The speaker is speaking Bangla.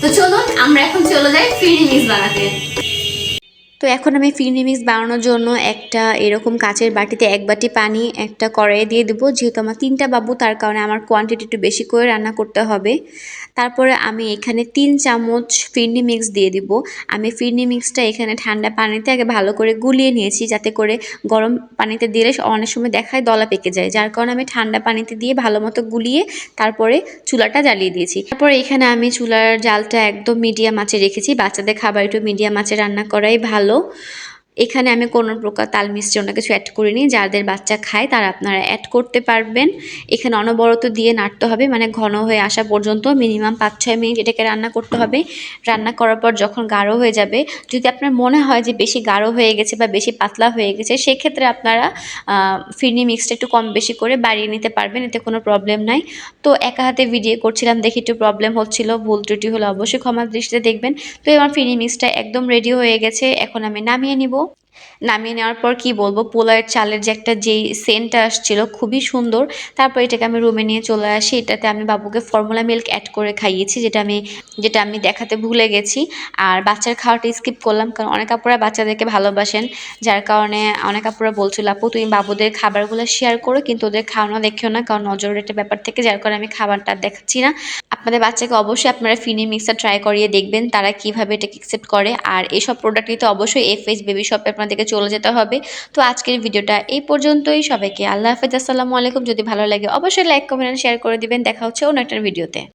তো চলুন আমরা এখন চলে যাই ফিরি মিক্স বানাতে। তো এখন আমি ফিরনি মিক্স বানানোর জন্য একটা এরকম কাচের বাটিতে এক বাটি পানি, একটা কড়াইয়ে দিয়ে দেবো। যেহেতু আমার তিনটা বাবু, তার কারণে আমার কোয়ান্টিটি একটু বেশি করে রান্না করতে হবে। তারপরে আমি এখানে তিন চামচ ফিরনি মিক্স দিয়ে দিব। আমি ফিরনি মিক্সটা এখানে ঠান্ডা পানিতে আগে ভালো করে গুলিয়ে নিয়েছি, যাতে করে গরম পানিতে দিলে অনেক সময় দেখায় দলা পেকে যায়। যার কারণে আমি ঠান্ডা পানিতে দিয়ে ভালো মতো গুলিয়ে তারপরে চুলাটা জ্বালিয়ে দিয়েছি। তারপরে এখানে আমি চুলার জালটা একদম মিডিয়াম আঁচে রেখেছি। বাচ্চাদের খাবার একটু মিডিয়াম আঁচে রান্না করাই ভালো। গেল এখানে আমি কোনো প্রকার তাল মিষ্টি অন্য কিছু অ্যাড করিনি। যাদের বাচ্চা খায় তারা আপনারা অ্যাড করতে পারবেন। এখানে অনবরত দিয়ে নাড়তে হবে মানে ঘন হয়ে আসা পর্যন্ত মিনিমাম পাঁচ ছয় মিনিট এটাকে রান্না করতে হবে। রান্না করার পর যখন গাঢ় হয়ে যাবে, যদি আপনার মনে হয় যে বেশি গাঢ় হয়ে গেছে বা বেশি পাতলা হয়ে গেছে, সেক্ষেত্রে আপনারা ফিরনি মিক্সটা একটু কম বেশি করে বাড়িয়ে নিতে পারবেন, এতে কোনো প্রবলেম নাই। তো একা হাতে ভিডিও করছিলাম, দেখি একটু প্রবলেম হচ্ছিল, ভুল ত্রুটি হলে অবশ্যই ক্ষমার দৃষ্টিতে দেখবেন। তো আমার ফিরনি মিক্সটা একদম রেডি হয়ে গেছে, এখন আমি নামিয়ে নিব। নামিয়ে নেওয়ার পর কি বলব, পোলাওয়ের চালের যে একটা যেই সেন্টটা আসছিল খুবই সুন্দর। তারপর এটাকে আমি রুমে নিয়ে চলে আসি। এটাতে আমি বাবুকে ফর্মুলা মিল্ক অ্যাড করে খাইয়েছি, যেটা আমি যেটা আমি দেখাতে ভুলে গেছি। আর বাচ্চার খাওয়াটা স্কিপ করলাম, কারণ অনেক আপুরা বাচ্চাদেরকে ভালোবাসেন, যার কারণে অনেক আপুরা বলছিল, আপু, তুমি বাবুদের খাবারগুলো শেয়ার করো, কিন্তু ওদের খাওয়ানো দেখিও না, কারণ নজরের একটা ব্যাপার থেকে, যার কারণে আমি খাবারটা দেখাচ্ছি না। আপনাদের বাচ্চাকে অবশ্যই আপনারা ফিনি মিক্সার ট্রাই করিয়ে দেখবেন, তারা কীভাবে এটাকে অ্যাকসেপ্ট করে। আর এইসব প্রোডাক্টই তো অবশ্যই এফ এস বেবি শপে আপনাদেরকে চলে যেতে হবে। তো আজকের ভিডিওটা এই পর্যন্তই। সবাইকে আল্লাহ হাফেজ। আসসালামু আলাইকুম। যদি ভালো লাগে অবশ্যই লাইক কমেন্ট শেয়ার করে দিবেন। দেখা হচ্ছে অন্য একটা ভিডিওতে